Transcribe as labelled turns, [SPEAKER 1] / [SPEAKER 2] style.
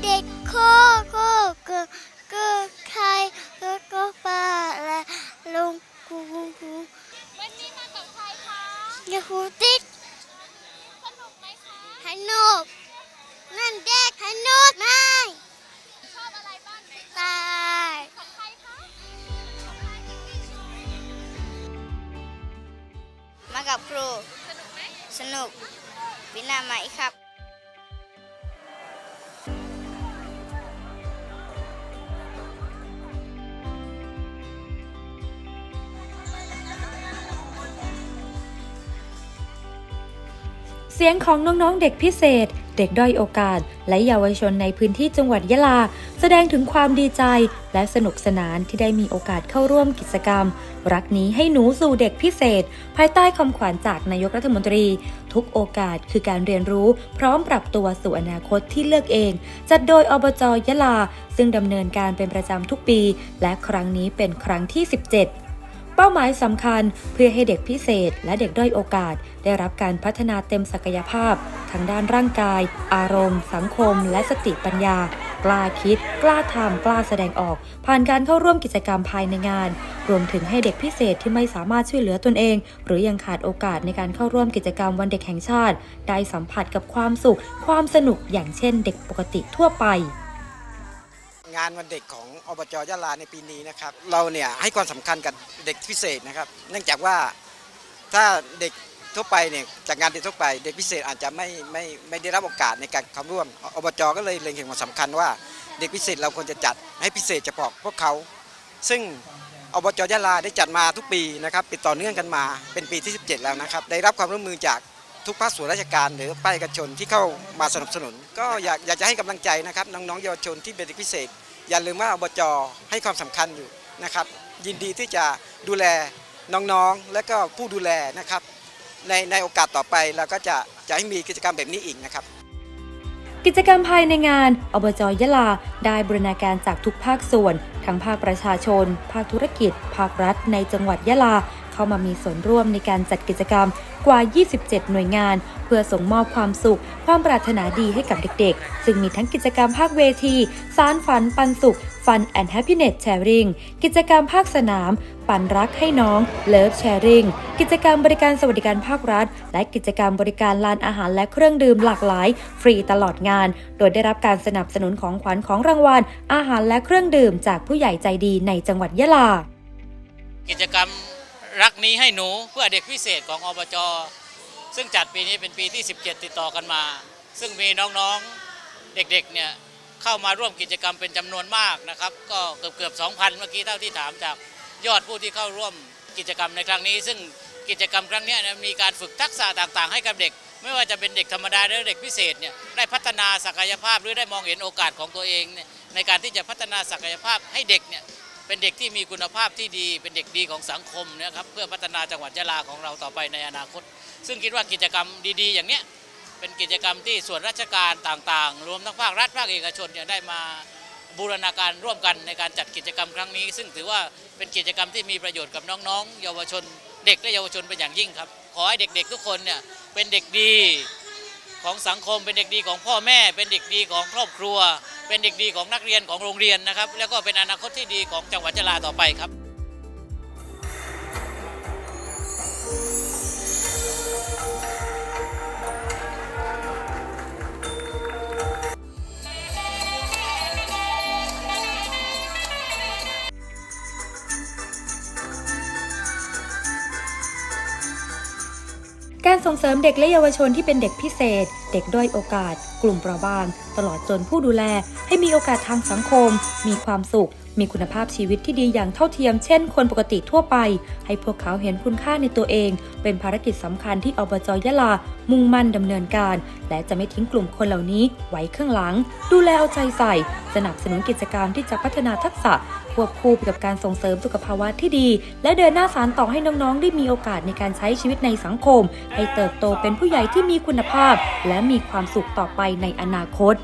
[SPEAKER 1] เด็กโคโคเกิเกิใครก็ก็ป้าและลุงกูกูกู
[SPEAKER 2] วันนี้มากับใครคะ
[SPEAKER 1] ยูติด
[SPEAKER 2] สนุกไหมคะ
[SPEAKER 1] ให้นุกนั่นเด็กให้นุกไหม
[SPEAKER 2] ชอบอะไรบ้างไหน
[SPEAKER 1] ตาย
[SPEAKER 2] ของใครคะ
[SPEAKER 1] มากับครู
[SPEAKER 2] สนุกไหม
[SPEAKER 1] สนุกวินาไหมครับ
[SPEAKER 3] เสียงของน้องๆเด็กพิเศษ เด็กด้อยโอกาส และเยาวชนในพื้นที่จังหวัดยะลา แสดงถึงความดีใจ และสนุกสนานที่ได้มีโอกาสเข้าร่วมกิจกรรม รักนี้ให้หนูสู่เด็กพิเศษ ภายใต้คำขวัญจากนายกรัฐมนตรี ทุกโอกาสคือการเรียนรู้ พร้อมปรับตัวสู่อนาคตที่เลือกเอง จัดโดยอบจยะลา ซึ่งดำเนินการเป็นประจำทุกปี และครั้งนี้เป็นครั้งที่ 17 เป้าหมายสำคัญเพื่อให้เด็กพิเศษและเด็กด้อยโอกาส ได้รับการพัฒนาเต็มศักยภาพทั้งด้านร่างกาย อารมณ์ สังคม และสติปัญญา กล้าคิด กล้าทำกล้าแสดงออก ผ่านการเข้าร่วมกิจกรรมภายในงาน รวมถึงให้เด็กพิเศษที่ไม่สามารถช่วยเหลือตนเอง หรือยังขาดโอกาสในการเข้าร่วมกิจกรรมวันเด็กแห่งชาติ ได้สัมผัสกับความสุข ความสนุกอย่างเช่น เด็กปกติทั่วไป
[SPEAKER 4] งานวันเด็กของอบจยะลาในปีนี้นะครับ เราเนี่ยให้ความสำคัญกับเด็กพิเศษนะครับ เนื่องจากว่าถ้าเด็กทั่วไปเนี่ยจากงานเด็กทั่วไป เด็กพิเศษอาจจะไม่ไม่ไม่ได้รับโอกาสในการเข้าร่วมอบจก็เลยเล็งเห็นความสำคัญว่าเด็กพิเศษเราควรจะจัดให้พิเศษเฉพาะพวกเขา ซึ่งอบจยะลาได้จัดมาทุกปีนะครับปิดต่อเนื่องกันมาเป็นปีที่ 17 แล้วนะครับ ได้รับความร่วมมือจาก ทุกภาคส่วนราชการหรือภาคเอกชนที่เข้ามาสนับสนุน ก็อยากอยากจะให้กำลังใจนะครับน้องๆเยาวชนที่เป็นเด็กพิเศษ อย่าลืมว่าอบจให้ความสำคัญอยู่นะครับ ยินดีที่จะดูแลน้องๆ และก็ผู้ดูแลนะครับ ในในโอกาสต่อไปเราก็จะจะให้มีกิจกรรมแบบนี้อีกนะครับ
[SPEAKER 3] กิจกรรมภายในงาน อบจยะลา ได้บริณาการจากทุกภาคส่วน ทั้งภาคประชาชน ภาคธุรกิจ ภาครัฐในจังหวัดยะลา เข้ามามีส่วนร่วมในการจัดกิจกรรมกว่า 27 หน่วยงาน เพื่อส่งมอบความสุข ความปรารถนาดีให้กับเด็กๆ ซึ่งมีทั้งกิจกรรมภาคเวที สารฝันปันสุข Fun and Happiness Sharing กิจกรรมภาคสนาม ปันรักให้น้อง Love Sharing กิจกรรมบริการสวัสดิการภาครัฐ และกิจกรรมบริการลานอาหารและเครื่องดื่มหลากหลาย ฟรีตลอดงาน โดยได้รับการสนับสนุนของขวัญของรางวัลอาหารและเครื่องดื่มจากผู้ใหญ่ใจดีในจังหวัดยะลา
[SPEAKER 5] กิจกรรม รักนี้ให้หนูเพื่อเด็กพิเศษของอบจซึ่งจัดปีนี้เป็นปีที่ 17 ติดต่อกันมา ซึ่งมีน้องๆเด็กๆเนี่ยเข้ามาร่วมกิจกรรมเป็นจำนวนมากนะครับ ก็เกือบเกือบ2,000 เมื่อกี้เท่าที่ถามจากยอดผู้ที่เข้าร่วมกิจกรรมในครั้งนี้ ซึ่งกิจกรรมครั้งนี้มีการฝึกทักษะต่างๆ ให้กับเด็ก ไม่ว่าจะเป็นเด็กธรรมดาหรือเด็กพิเศษเนี่ยได้พัฒนาศักยภาพหรือได้มองเห็นโอกาสของตัวเองเนี่ยในการที่จะพัฒนาศักยภาพให้เด็กเนี่ย เป็นเด็กที่มีคุณภาพที่ดี เป็นเด็กดีของสังคมนะครับเพื่อพัฒนาจังหวัดยะลาของเราต่อไปในอนาคต ซึ่งคิดว่ากิจกรรมดีๆ อย่างเนี้ยเป็นกิจกรรมที่ส่วนราชการต่างๆ รวมทั้งภาครัฐภาคเอกชนเนี่ยได้มาบูรณาการร่วมกันในการจัดกิจกรรมครั้งนี้ ซึ่งถือว่าเป็นกิจกรรมที่มีประโยชน์กับน้องๆ เยาวชน เด็กและเยาวชนเป็นอย่างยิ่งครับ ขอให้เด็กๆ ทุกคนเนี่ยเป็นเด็กดี ของสังคม เป็นเด็กดีของพ่อแม่ เป็นเด็กดีของครอบครัว เป็นเด็กดีของนักเรียนของโรงเรียนนะครับ แล้วก็เป็นอนาคตที่ดีของจังหวัดยะลาต่อไปครับ
[SPEAKER 3] การส่งเสริมเด็กและเยาวชนที่เป็นเด็กพิเศษ เด็กด้อยโอกาส กลุ่มเปราะบาง ตลอดจนผู้ดูแล ให้มีโอกาสทางสังคม มีความสุข มีคุณภาพชีวิตที่ดีอย่างเท่าเทียมเช่นคนปกติทั่วไป ให้พวกเขาเห็นคุณค่าในตัวเอง เป็นภารกิจสำคัญที่อบจยะลา มุ่งมั่นดำเนินการ และจะไม่ทิ้งกลุ่มคนเหล่านี้ไว้ข้างหลัง ดูแลเอาใจใส่ สนับสนุนกิจกรรมที่จะพัฒนาทักษะควบคู่ไปกับการส่งเสริมสุขภาวะที่ดี และเดินหน้าสารต่อให้น้องๆ ได้มีโอกาสในการใช้ชีวิตในสังคม ให้เติบโตเป็นผู้ใหญ่ที่มีคุณภาพ และมีความสุขต่อไปในอนาคต